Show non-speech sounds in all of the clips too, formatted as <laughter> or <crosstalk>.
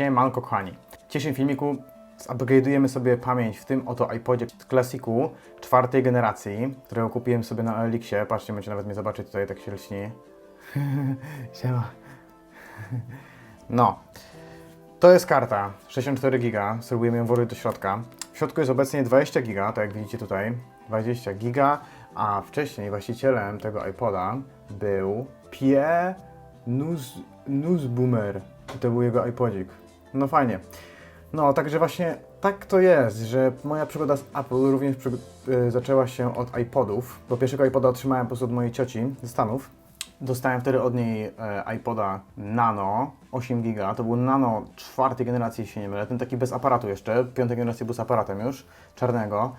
Siemanko kochani. W dzisiejszym filmiku upgrade'ujemy sobie pamięć w tym oto iPodzie klasiku czwartej generacji, którego kupiłem sobie na Elixie. Patrzcie, możecie nawet mnie zobaczyć tutaj, tak się lśni. <laughs> Siema. No. To jest karta 64 giga. Spróbujemy ją włożyć do środka. W środku jest obecnie 20 giga, tak jak widzicie tutaj. 20 giga, a wcześniej właścicielem tego iPoda był Pierre Nuz, Nuzboomer. To był jego iPodzik. No fajnie. No, także właśnie tak to jest, że moja przygoda z Apple również przy, y, zaczęła się od iPodów, bo pierwszego iPoda otrzymałem po prostu od mojej cioci ze Stanów. Dostałem wtedy od niej e, iPoda Nano 8 giga, to był Nano czwartej generacji, jeśli się nie mylę, ten taki bez aparatu jeszcze, piątej generacji był z aparatem już, czarnego.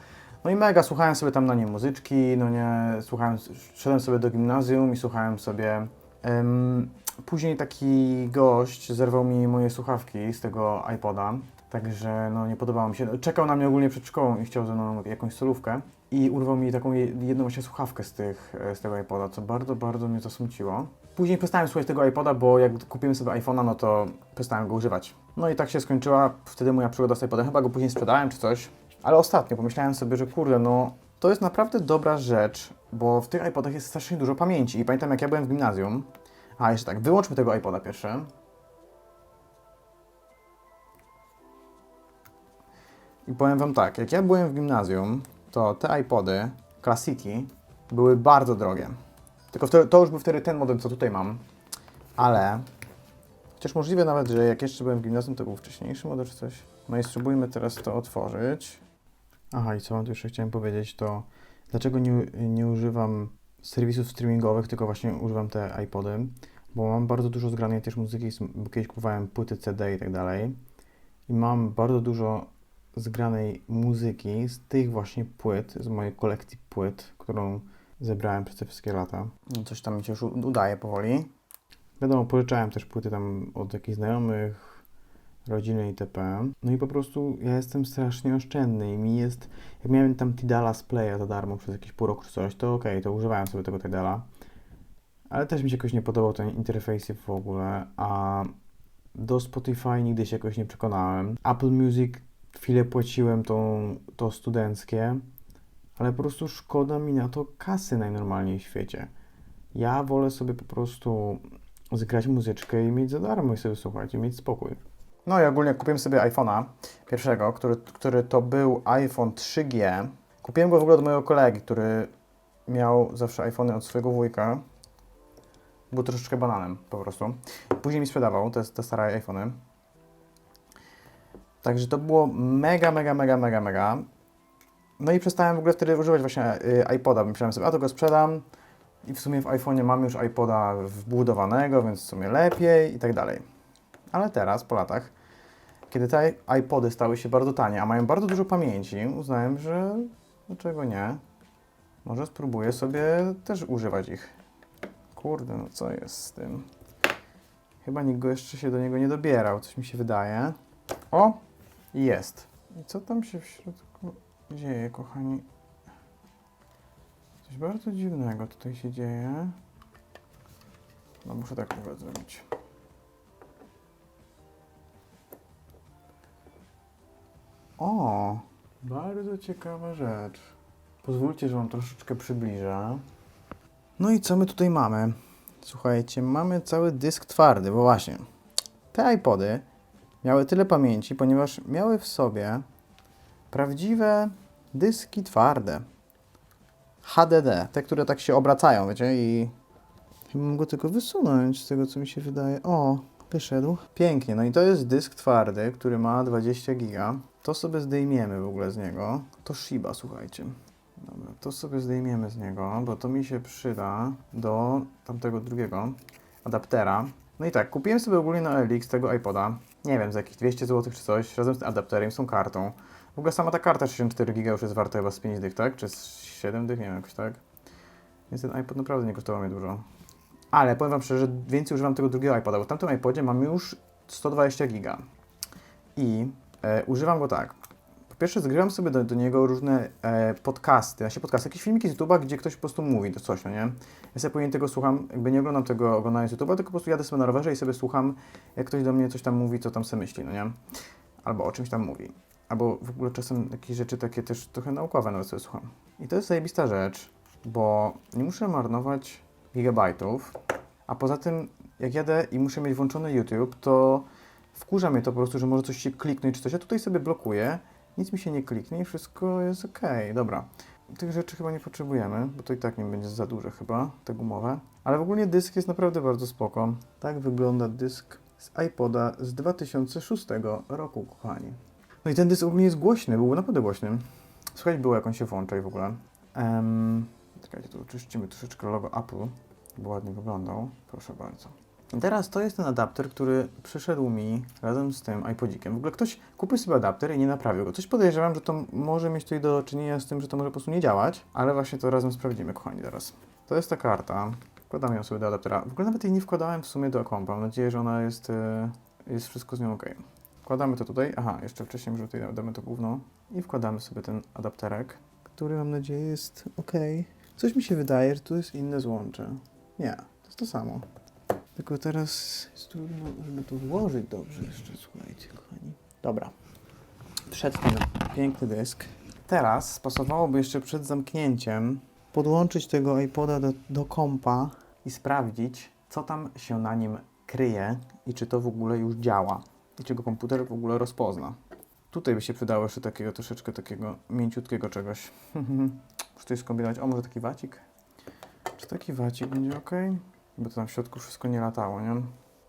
No i mega, słuchałem sobie tam na nim muzyczki, no nie, słuchałem, szedłem sobie do gimnazjum i słuchałem sobie... Później taki gość zerwał mi moje słuchawki z tego iPoda, także no nie podobało mi się. Czekał na mnie ogólnie przed szkołą i chciał ze mną jakąś solówkę i urwał mi taką je- jedną właśnie słuchawkę z, tych, e, z tego iPoda, co bardzo, bardzo mnie zasmuciło. Później przestałem słuchać tego iPoda, bo jak kupiłem sobie iPhone'a, no to przestałem go używać. No i tak się skończyła wtedy moja przygoda z iPodem. Chyba go później sprzedałem czy coś. Ale ostatnio pomyślałem sobie, że kurde, no to jest naprawdę dobra rzecz, bo w tych iPodach jest strasznie dużo pamięci. I pamiętam jak ja byłem w gimnazjum, a jeszcze tak, wyłączmy tego iPoda pierwszy. I powiem Wam tak, jak ja byłem w gimnazjum, to te iPody, klasiki, były bardzo drogie. Tylko wtedy, to już był wtedy ten model, co tutaj mam, ale chociaż możliwe nawet, że jak jeszcze byłem w gimnazjum, to był wcześniejszy model czy coś. No i spróbujmy teraz to otworzyć. Aha, i co wam tu jeszcze chciałem powiedzieć, to dlaczego nie, nie używam serwisów streamingowych, tylko właśnie używam te iPody, bo mam bardzo dużo zgranej też muzyki, bo kiedyś kupowałem płyty CD i tak dalej i mam bardzo dużo zgranej muzyki z tych właśnie płyt, z mojej kolekcji płyt, którą zebrałem przez te wszystkie lata. No coś tam mi się już udaje powoli. Wiadomo, pożyczałem też płyty tam od jakichś znajomych, rodziny itp. No i po prostu ja jestem strasznie oszczędny i mi jest, jak miałem tam Tidala z Playa za darmo przez jakiś pół roku czy coś, to okej, to używałem sobie tego Tidala. Ale też mi się jakoś nie podobał ten interfejs w ogóle, a do Spotify nigdy się jakoś nie przekonałem. Apple Music chwilę płaciłem to, to studenckie, ale po prostu szkoda mi na to kasy najnormalniej w świecie. Ja wolę sobie po prostu zgrać muzyczkę i mieć za darmo i sobie słuchać i mieć spokój. No i ogólnie kupiłem sobie iPhone'a pierwszego, który, który to był iPhone 3G. Kupiłem go w ogóle od mojego kolegi, który miał zawsze iPhony od swojego wujka. Był troszeczkę bananem po prostu. Później mi sprzedawał te, te stare iPhony. Także to było mega, mega, mega, mega, mega. No i przestałem w ogóle wtedy używać właśnie y, iPoda. Myślałem sobie, a to go sprzedam. I w sumie w iPhone'ie mam już iPoda wbudowanego, więc w sumie lepiej i tak dalej. Ale teraz, po latach, kiedy te iPody stały się bardzo tanie, a mają bardzo dużo pamięci, uznałem, że dlaczego nie? Może spróbuję sobie też używać ich. Kurde, no co jest z tym? Chyba nikt go jeszcze się do niego nie dobierał, coś mi się wydaje. O, jest. I co tam się w środku dzieje, kochani? Coś bardzo dziwnego tutaj się dzieje. No muszę tak chyba zrobić. O, bardzo ciekawa rzecz. Pozwólcie, że Wam troszeczkę przybliżę. No i co my tutaj mamy? Słuchajcie, mamy cały dysk twardy, bo właśnie te iPody miały tyle pamięci, ponieważ miały w sobie prawdziwe dyski twarde. HDD, te, które tak się obracają, wiecie, i chyba mam go tylko wysunąć z tego, co mi się wydaje. O, wyszedł. Pięknie, no i to jest dysk twardy, który ma 20 giga. To sobie zdejmiemy w ogóle z niego. To Shiba, słuchajcie. Dobra, to sobie zdejmiemy z niego, bo to mi się przyda do tamtego drugiego adaptera. No i tak, kupiłem sobie ogólnie na LX tego iPoda, nie wiem, za jakieś 200 zł czy coś, razem z tym adapterem, z tą kartą. W ogóle sama ta karta 64 GB już jest warta chyba z 5 dych, tak? Czy z 7 dych, nie wiem, jakoś tak. Więc ten iPod naprawdę nie kosztował mnie dużo. Ale powiem Wam szczerze, że więcej używam tego drugiego iPoda, bo w tamtym iPodzie mam już 120 giga. I e, używam go tak. Po pierwsze zgrywam sobie do, do niego różne e, podcasty, znaczy podcasty, jakieś filmiki z YouTube'a, gdzie ktoś po prostu mówi to coś, no nie? Ja sobie później tego słucham, jakby nie oglądam tego oglądając YouTube'a, tylko po prostu jadę sobie na rowerze i sobie słucham, jak ktoś do mnie coś tam mówi, co tam sobie myśli, no nie? Albo o czymś tam mówi. Albo w ogóle czasem jakieś rzeczy takie też trochę naukowe nawet sobie słucham. I to jest zajebista rzecz, bo nie muszę marnować gigabajtów, a poza tym jak jadę i muszę mieć włączony YouTube, to wkurza mnie to po prostu, że może coś się kliknąć czy coś. Ja tutaj sobie blokuję, nic mi się nie kliknie i wszystko jest ok. Dobra. Tych rzeczy chyba nie potrzebujemy, bo to i tak nie będzie za duże chyba, te gumowe. Ale w ogóle dysk jest naprawdę bardzo spoko. Tak wygląda dysk z iPoda z 2006 roku, kochani. No i ten dysk ogólnie jest głośny, był naprawdę głośny. Słuchać było, jak on się włącza i w ogóle. Um, czekajcie, tu oczyścimy troszeczkę logo Apple, by ładnie wyglądał. Proszę bardzo. I teraz to jest ten adapter, który przyszedł mi razem z tym iPodzikiem. W ogóle ktoś kupił sobie adapter i nie naprawił go. Coś podejrzewam, że to może mieć tutaj do czynienia z tym, że to może po prostu nie działać, ale właśnie to razem sprawdzimy, kochani, teraz. To jest ta karta. Wkładam ją sobie do adaptera. W ogóle nawet jej nie wkładałem w sumie do kompa. Mam nadzieję, że ona jest, e, jest wszystko z nią ok. Wkładamy to tutaj. Aha, jeszcze wcześniej może tutaj damy to gówno. I wkładamy sobie ten adapterek, który mam nadzieję jest ok. Coś mi się wydaje, że tu jest inne złącze. Nie, to jest to samo. Tylko teraz jest trudno, żeby to włożyć dobrze jeszcze, słuchajcie, kochani. Dobra. Wszedł ten piękny dysk. Teraz pasowałoby jeszcze przed zamknięciem podłączyć tego iPoda do, do kompa i sprawdzić, co tam się na nim kryje i czy to w ogóle już działa. I czy go komputer w ogóle rozpozna. Tutaj by się przydało jeszcze takiego troszeczkę takiego mięciutkiego czegoś. <laughs> Muszę coś skombinować. O, może taki wacik? Czy taki wacik będzie ok? Bo to tam w środku wszystko nie latało, nie?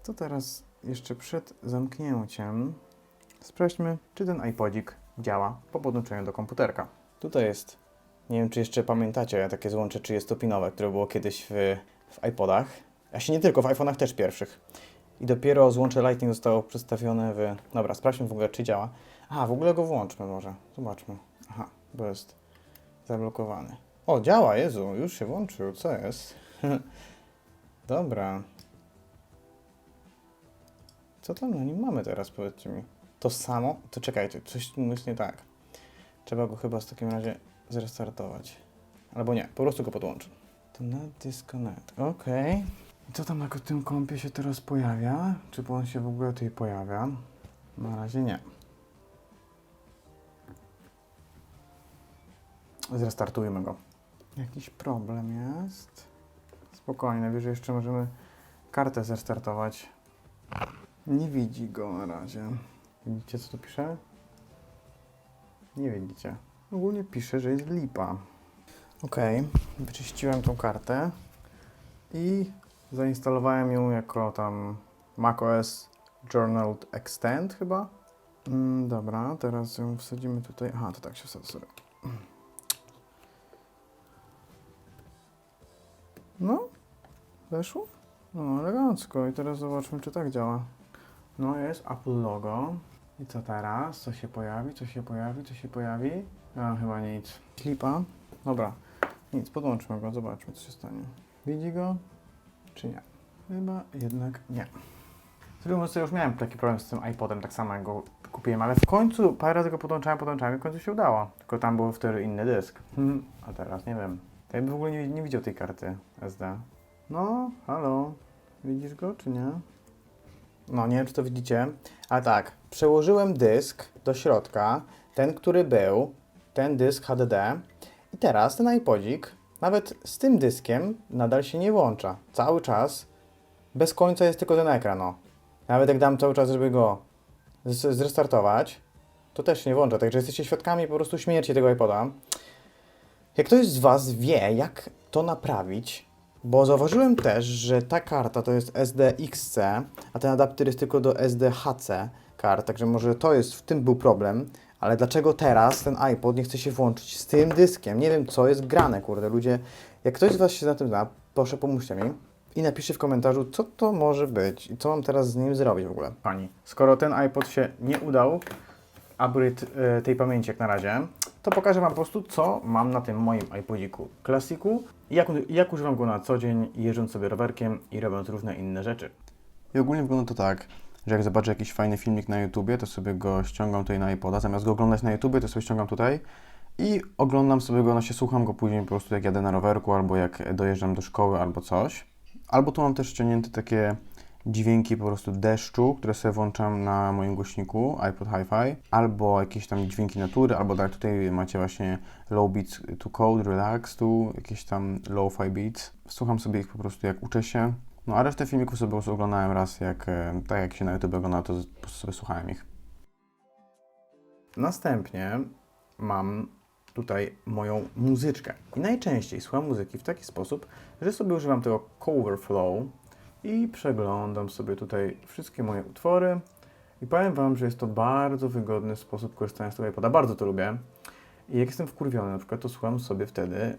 To teraz jeszcze przed zamknięciem sprawdźmy, czy ten iPodzik działa po podłączeniu do komputerka. Tutaj jest, nie wiem czy jeszcze pamiętacie, takie złącze 30-pinowe, które było kiedyś w, w iPodach. A się nie tylko, w iPhone'ach też pierwszych. I dopiero złącze Lightning zostało przedstawione w... Dobra, sprawdźmy w ogóle, czy działa. Aha, w ogóle go włączmy może. Zobaczmy. Aha, bo jest zablokowany. O, działa, Jezu, już się włączył, co jest? <laughs> Dobra. Co tam na nim mamy teraz, powiedzcie mi? To samo? To czekajcie, coś jest nie tak. Trzeba go chyba w takim razie zrestartować. Albo nie, po prostu go podłączę. To na disconnect. Okej. I co tam na tym kompie się teraz pojawia? Czy on się w ogóle tutaj pojawia? Na razie nie. Zrestartujmy go. Jakiś problem jest? Spokojnie, najwyżej jeszcze możemy kartę zrestartować. Nie widzi go na razie. Widzicie, co tu pisze? Nie widzicie. Ogólnie pisze, że jest lipa. Ok, wyczyściłem tą kartę i zainstalowałem ją jako tam macOS Journal Extend chyba. Mm, dobra, teraz ją wsadzimy tutaj. Aha, to tak się wsadza No, weszło? No, elegancko. I teraz zobaczmy, czy tak działa. No, jest Apple logo. I co teraz? Co się pojawi? Co się pojawi? Co się pojawi? A, chyba nic. Klipa. Dobra, nic, podłączmy go, zobaczmy, co się stanie. Widzi go? Czy nie? Chyba jednak nie. Sobie mówiąc, już miałem taki problem z tym iPodem, tak samo jak go kupiłem, ale w końcu parę razy go podłączałem, podłączałem i w końcu się udało. Tylko tam był wtedy inny dysk. Hmm, a teraz nie wiem. Ja bym w ogóle nie, nie widział tej karty SD. No, halo. Widzisz go, czy nie? No, nie wiem, czy to widzicie, ale tak, przełożyłem dysk do środka, ten, który był, ten dysk HDD i teraz ten iPodzik, nawet z tym dyskiem, nadal się nie włącza. Cały czas, bez końca jest tylko ten ekran, no. Nawet jak dam cały czas, żeby go zrestartować, to też się nie włącza, także jesteście świadkami po prostu śmierci tego iPoda. Jak ktoś z Was wie, jak to naprawić, bo zauważyłem też, że ta karta to jest SDXC, a ten adapter jest tylko do SDHC kart, także może to jest, w tym był problem, ale dlaczego teraz ten iPod nie chce się włączyć z tym dyskiem? Nie wiem, co jest grane, kurde, ludzie. Jak ktoś z Was się na tym zna, proszę pomóżcie mi i napiszcie w komentarzu, co to może być i co mam teraz z nim zrobić w ogóle. Pani, skoro ten iPod się nie udał, upgrade e, tej pamięci jak na razie, to pokażę Wam po prostu, co mam na tym moim iPodziku klasiku jak, jak używam go na co dzień, jeżdżąc sobie rowerkiem i robiąc różne inne rzeczy. I ogólnie wygląda to tak. że jak zobaczę jakiś fajny filmik na YouTubie, to sobie go ściągam tutaj na iPoda. Zamiast go oglądać na YouTubie, to sobie ściągam tutaj i oglądam sobie go, no się słucham go później po prostu jak jadę na rowerku, albo jak dojeżdżam do szkoły, albo coś. Albo tu mam też ściągnięte takie dźwięki po prostu deszczu, które sobie włączam na moim głośniku iPod Hi-Fi, albo jakieś tam dźwięki natury, albo tak tutaj macie właśnie low beats to code, relax tu, jakieś tam low-fi beats. Słucham sobie ich po prostu jak uczę się. No a resztę filmików sobie oglądałem raz, jak, e, tak jak się na YouTube ogląda, to po prostu sobie słuchałem ich. Następnie mam tutaj moją muzyczkę. I najczęściej słucham muzyki w taki sposób, że sobie używam tego cover flow i przeglądam sobie tutaj wszystkie moje utwory. I powiem Wam, że jest to bardzo wygodny sposób korzystania z tego iPoda. Bardzo to lubię. I jak jestem wkurwiony na przykład, to słucham sobie wtedy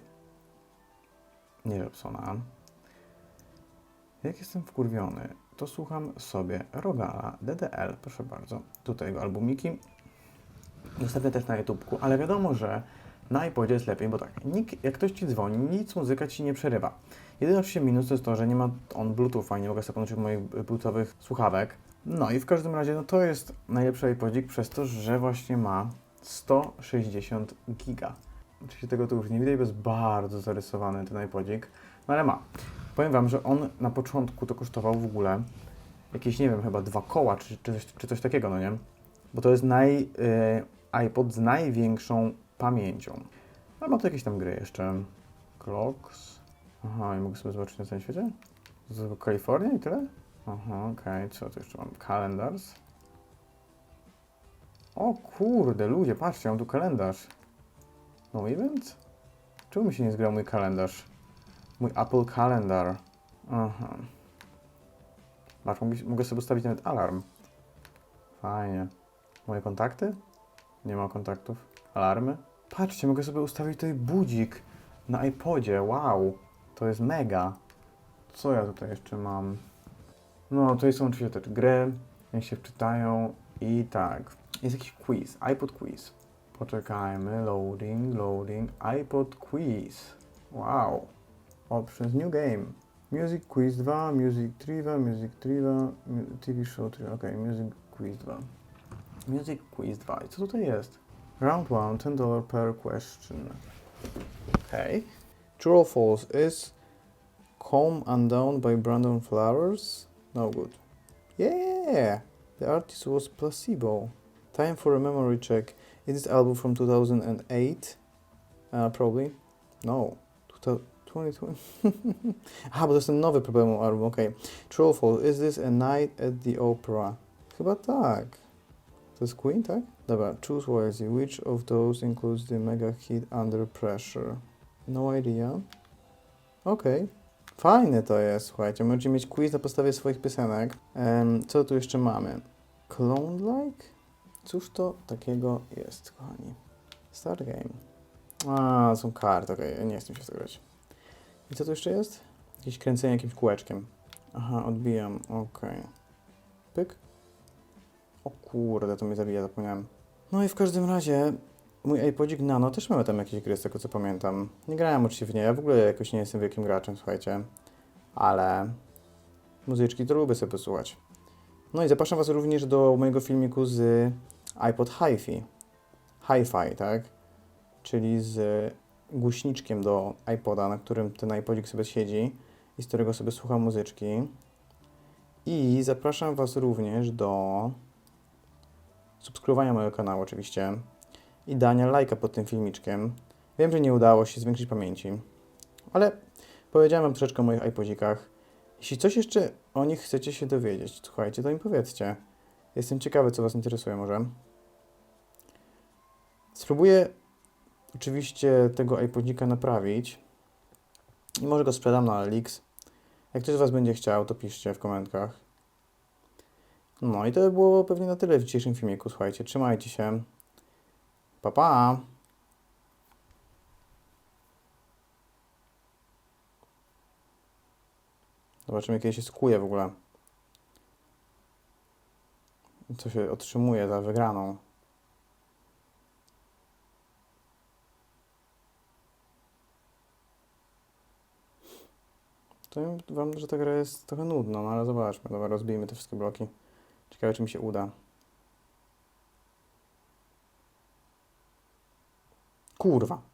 nie Robsona. Jak jestem wkurwiony, to słucham sobie Rogala DDL, proszę bardzo. Tutaj jego albumiki. Zostawię też na YouTubeku, ale wiadomo, że na iPodzie jest lepiej, bo tak, nikt, jak ktoś Ci dzwoni, nic muzyka Ci nie przerywa. Jedyny oczywiście minus to jest to, że nie ma on Bluetooth, nie mogę sobie podłączyć moich Bluetoothowych słuchawek. No i w każdym razie, no to jest najlepszy iPodzik przez to, że właśnie ma 160 giga. Oczywiście tego tu już nie widać, bo jest bardzo zarysowany ten iPodzik, no ale ma. Powiem Wam, że on na początku to kosztował w ogóle jakieś, nie wiem, chyba dwa koła, czy, czy, coś, czy coś takiego, no nie? Bo to jest naj, y, iPod z największą pamięcią. A ma tu jakieś tam gry jeszcze. Clocks. Aha, i mogę sobie zobaczyć na całym świecie? Z Kalifornia i tyle? Aha, okej, co tu jeszcze mam? Calendars. O kurde, ludzie, patrzcie, mam tu kalendarz. No event? Czemu mi się nie zgrał mój kalendarz? Mój Apple Calendar. Aha. Patrz, mogę sobie ustawić nawet alarm. Fajnie. Moje kontakty? Nie ma kontaktów. Alarmy? Patrzcie, mogę sobie ustawić tutaj budzik na iPodzie. Wow, to jest mega. Co ja tutaj jeszcze mam? No, tutaj są oczywiście też gry, jak się wczytają i tak. Jest jakiś quiz, iPod quiz. Poczekajmy, loading, loading, iPod quiz. Wow. Options, new game. Music quiz 2, music trivia, music trivia, TV show trivia, okej, music quiz 2. Music quiz 2. I co tutaj jest? Round 1, $10 per question. Okay. True or false? Is Calm Undone by Brandon Flowers? No good. Yeah! The artist was Placebo. Time for a memory check. Is this album from 2008? Uh, probably. No. 2020. <laughs> Aha, bo to jest ten nowy problem album, okej. True or false? Is this a night at the opera? Chyba tak. To jest Queen, tak? Dobra, choose wisely. Which of those includes the mega hit Under Pressure? No idea. Okej. Fajne to jest, słuchajcie. Możecie mieć quiz na podstawie swoich piosenek. Em, co tu jeszcze mamy? Clone-like? Cóż to takiego jest, kochani? Start game. A, są karty, okej, ja nie chcę się w to grać. I co tu jeszcze jest? Jakieś kręcenie jakimś kółeczkiem. Aha, odbijam, okej. Pyk. O kurde, to mnie zabija, zapomniałem. No i w każdym razie mój iPodzik Nano też mamy tam jakieś gry, z tego co pamiętam. Nie grałem oczywiście w nie, ja w ogóle jakoś nie jestem wielkim graczem, słuchajcie. Ale muzyczki to lubię sobie posłuchać. No i zapraszam Was również do mojego filmiku z iPod Hi-Fi. Hi-Fi, tak? Czyli z głośniczkiem do iPoda, na którym ten iPodzik sobie siedzi i z którego sobie słucham muzyczki. I zapraszam Was również do subskrybowania mojego kanału oczywiście i dania lajka pod tym filmiczkiem. Wiem, że nie udało się zwiększyć pamięci, ale powiedziałem wam troszeczkę o moich iPodzikach. Jeśli coś jeszcze o nich chcecie się dowiedzieć, słuchajcie, to mi powiedzcie. Jestem ciekawy, co was interesuje może. Spróbuję oczywiście tego iPodzika naprawić i może go sprzedam na Alix. Jak ktoś z was będzie chciał, to piszcie w komentarzach. No i to by było pewnie na tyle w dzisiejszym filmiku. Słuchajcie, trzymajcie się. Pa, pa! Zobaczymy, kiedy się skuje w ogóle. Co się otrzymuje za wygraną. To wam, że ta gra jest trochę nudna, no ale zobaczmy. Dobra, rozbijmy te wszystkie bloki. Ciekawe, czy mi się uda. Kurwa.